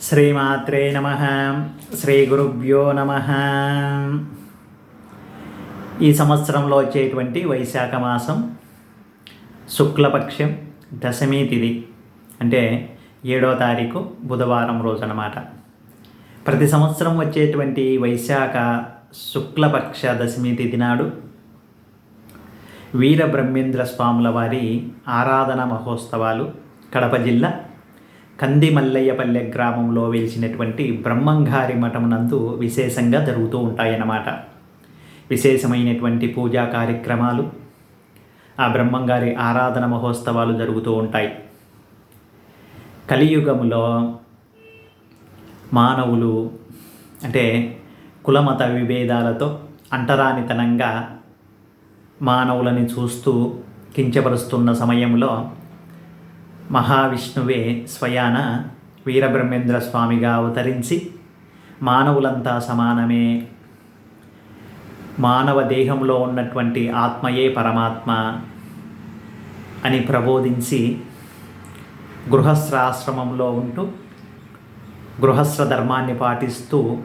శ్రీమాత్రే నమ శ్రీ గురుభ్యో నమ. ఈ సంవత్సరంలో వచ్చేటువంటి వైశాఖ మాసం శుక్లపక్షం దశమి తిథి అంటే ఏడో తారీఖు బుధవారం రోజు అన్నమాట ప్రతి సంవత్సరం వచ్చేటువంటి వైశాఖ శుక్లపక్ష దశమి తిథి నాడు వీర బ్రహ్మేంద్ర స్వాముల వారి ఆరాధన మహోత్సవాలు కడప జిల్లా కందిమల్లయ్యపల్లె గ్రామంలో వెలిసినటువంటి బ్రహ్మంగారి మఠం నందు విశేషంగా జరుగుతూ ఉంటాయన్నమాట. విశేషమైనటువంటి పూజా కార్యక్రమాలు ఆ బ్రహ్మంగారి ఆరాధన మహోత్సవాలు జరుగుతూ ఉంటాయి. కలియుగములో మానవులు అంటే కులమత విభేదాలతో అంటరానితనంగా మానవులని చూస్తూ కించపరుస్తున్న సమయంలో మహావిష్ణువే స్వయాన వీరబ్రహ్మేంద్ర స్వామిగా అవతరించి మానవులంతా సమానమే. మానవ దేహంలో ఉన్నటువంటి ఆత్మయే పరమాత్మ అని ప్రబోధించి గృహస్థాశ్రమంలో ఉంటూ గృహస్థ ధర్మాన్ని పాటిస్తూ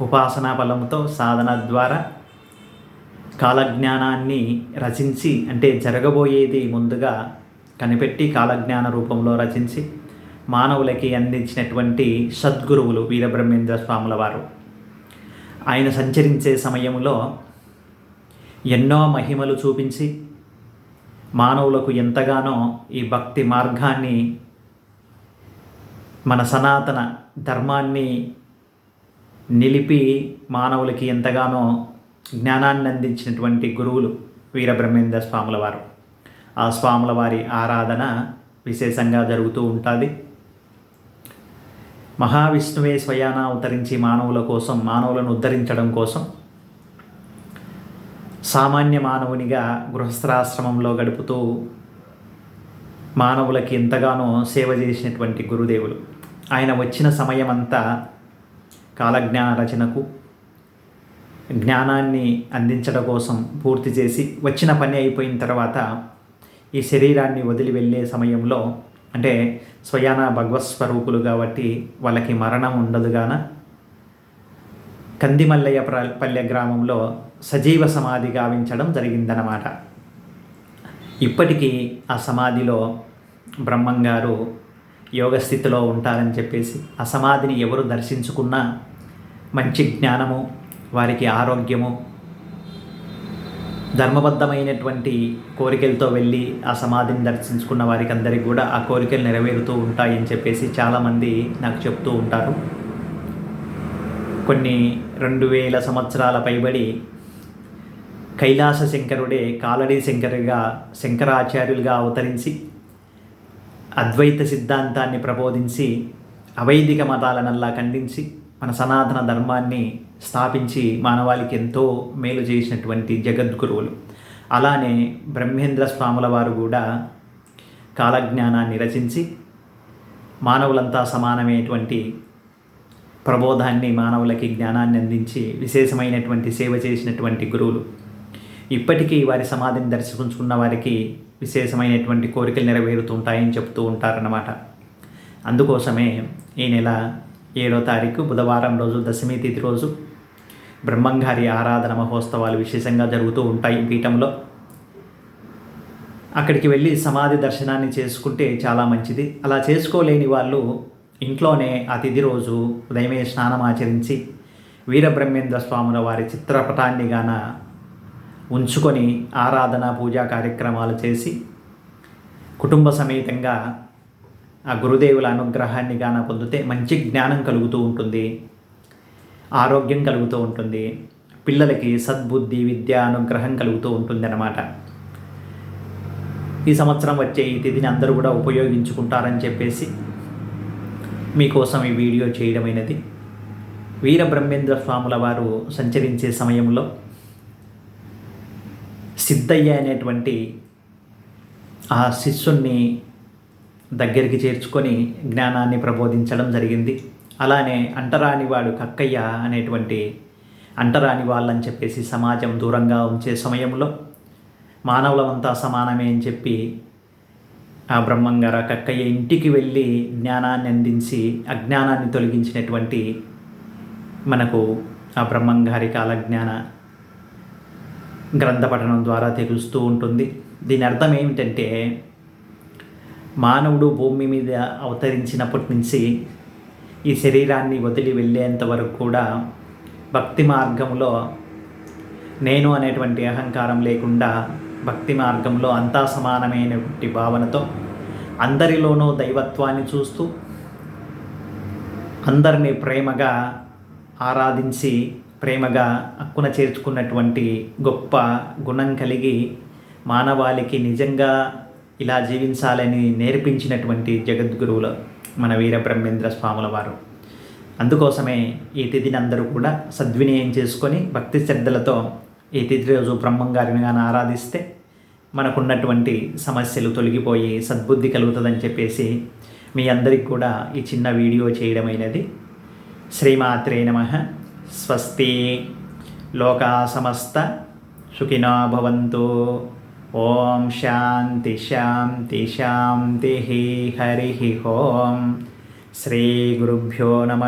ఉపాసనా బలంతో సాధన ద్వారా కాలజ్ఞానాన్ని రచించి అంటే జరగబోయేది ముందుగా కనిపెట్టి కాలజ్ఞాన రూపంలో రచించి మానవులకి అందించినటువంటి సద్గురువులు వీరబ్రహ్మేంద్ర స్వాముల వారు. ఆయన సంచరించే సమయంలో ఎన్నో మహిమలు చూపించి మానవులకు ఎంతగానో ఈ భక్తి మార్గాన్ని మన సనాతన ధర్మాన్ని నిలిపి మానవులకి ఎంతగానో జ్ఞానాన్ని అందించినటువంటి గురువులు వీరబ్రహ్మేంద్ర స్వాముల వారు. ఆ స్వాముల వారి ఆరాధన విశేషంగా జరుగుతూ ఉంటుంది. మహావిష్ణువే స్వయాన అవతరించి మానవుల కోసం మానవులను ఉద్ధరించడం కోసం సామాన్య మానవునిగా గృహస్థాశ్రమంలో గడుపుతూ మానవులకి ఎంతగానో సేవ చేసినటువంటి గురుదేవులు. ఆయన వచ్చిన సమయం అంతా కాలజ్ఞాన రచనకు జ్ఞానాన్ని అందించడం కోసం పూర్తి చేసి వచ్చిన పని అయిపోయిన తర్వాత ఈ శరీరాన్ని వదిలి వెళ్ళే సమయంలో అంటే స్వయాన భగవత్ స్వరూపులు కాబట్టి వాళ్ళకి మరణం ఉండదు గాన. కందిమల్లయ్య పల్లె గ్రామంలో సజీవ సమాధి గావించడం జరిగిందనమాట ఇప్పటికీ ఆ సమాధిలో బ్రహ్మంగారు యోగస్థితిలో ఉంటారని చెప్పేసి ఆ సమాధిని ఎవరు దర్శించుకున్నా మంచి జ్ఞానము వారికి ఆరోగ్యము ధర్మబద్ధమైనటువంటి కోరికలతో వెళ్ళి ఆ సమాధిని దర్శించుకున్న వారికి అందరికీ కూడా ఆ కోరికలు నెరవేరుతూ ఉంటాయని చెప్పేసి చాలామంది నాకు చెప్తూ ఉంటారు. కొన్ని రెండు వేల సంవత్సరాల పైబడి కైలాస శంకరుడే కాలడీ శంకరుగా శంకరాచార్యులుగా అవతరించి అద్వైత సిద్ధాంతాన్ని ప్రబోధించి అవైదిక మతాలనల్లా ఖండించి మన సనాతన ధర్మాన్ని స్థాపించి మానవాళికి ఎంతో మేలు చేసినటువంటి జగద్గురువులు. అలానే బ్రహ్మేంద్ర స్వాముల వారు కూడా కాలజ్ఞానాన్ని రచించి మానవులంతా సమానమైనటువంటి ప్రబోధాన్ని మానవులకి జ్ఞానాన్ని అందించి విశేషమైనటువంటి సేవ చేసినటువంటి గురువులు. ఇప్పటికీ వారి సమాధిని దర్శించుకున్న వారికి విశేషమైనటువంటి కోరికలు నెరవేరుతుంటాయని చెప్తూ ఉంటారన్నమాట. అందుకోసమే ఈ నెల ఏడో తారీఖు బుధవారం రోజు దశమి తిథి రోజు బ్రహ్మంగారి ఆరాధన మహోత్సవాలు విశేషంగా జరుగుతూ ఉంటాయి పీఠంలో. అక్కడికి వెళ్ళి సమాధి దర్శనాన్ని చేసుకుంటే చాలా మంచిది. అలా చేసుకోలేని వాళ్ళు ఇంట్లోనే అతిథి రోజు ఉదయమే స్నానం ఆచరించి వీరబ్రహ్మేంద్ర స్వాముల వారి చిత్రపటాన్ని గాన ఉంచుకొని ఆరాధన పూజా కార్యక్రమాలు చేసి కుటుంబ సమేతంగా ఆ గురుదేవుల అనుగ్రహాన్ని గాన పొందితే మంచి జ్ఞానం కలుగుతూ ఉంటుంది. ఆరోగ్యం కలుగుతూ ఉంటుంది. పిల్లలకి సద్బుద్ధి విద్య అనుగ్రహం కలుగుతూ ఉంటుంది అన్నమాట ఈ సంవత్సరం వచ్చే ఈ తిథిని అందరూ కూడా ఉపయోగించుకుంటారని చెప్పేసి మీకోసం ఈ వీడియో చేయడమైనది. వీరబ్రహ్మేంద్ర స్వాముల వారు సంచరించే సమయంలో సిద్ధయ్య అనేటువంటి ఆ శిష్యుణ్ణి దగ్గరికి చేర్చుకొని జ్ఞానాన్ని ప్రబోధించడం జరిగింది. అలానే అంటరానివాడు కక్కయ్య అనేటువంటి అంటరాని వాళ్ళని చెప్పేసి సమాజం దూరంగా ఉంచే సమయంలో మానవులమంతా సమానమే అని చెప్పి ఆ బ్రహ్మంగారు ఆ కక్కయ్య ఇంటికి వెళ్ళి జ్ఞానాన్ని అందించి అజ్ఞానాన్ని తొలగించినటువంటి మనకు ఆ బ్రహ్మంగారి కాలజ్ఞాన గ్రంథ పఠనం ద్వారా తెలుస్తూ ఉంటుంది. దీని అర్థం ఏమిటంటే మానవుడు భూమి మీద అవతరించినప్పటి నుంచి ఈ శరీరాన్ని వదిలి వెళ్ళేంత వరకు కూడా భక్తి మార్గంలో నేను అనేటువంటి అహంకారం లేకుండా భక్తి మార్గంలో అంతా సమానమైనటువంటి భావనతో అందరిలోనూ దైవత్వాన్ని చూస్తూ అందరినీ ప్రేమగా ఆరాధించి ప్రేమగా అక్కున చేర్చుకున్నటువంటి గొప్ప గుణం కలిగి మానవాళికి నిజంగా ఇలా జీవించాలని నేర్పించినటువంటి జగద్గురువులు మన వీర బ్రహ్మేంద్ర స్వాముల వారు. అందుకోసమే ఈ తిథిని అందరూ కూడా సద్వినయం చేసుకొని భక్తి శ్రద్ధలతో ఈ తిథి రోజు బ్రహ్మంగారిని కానీ ఆరాధిస్తే మనకున్నటువంటి సమస్యలు తొలగిపోయి సద్బుద్ధి కలుగుతుందని చెప్పేసి మీ అందరికి కూడా ఈ చిన్న వీడియో చేయడమైనది. శ్రీమాత్రే నమ. స్వస్తి. లోకా సమస్త సుఖినా భవంతు. ఓం శాంతి శాంతి శాంతి హరి ఓం. శ్రీ గురుభ్యో నమ.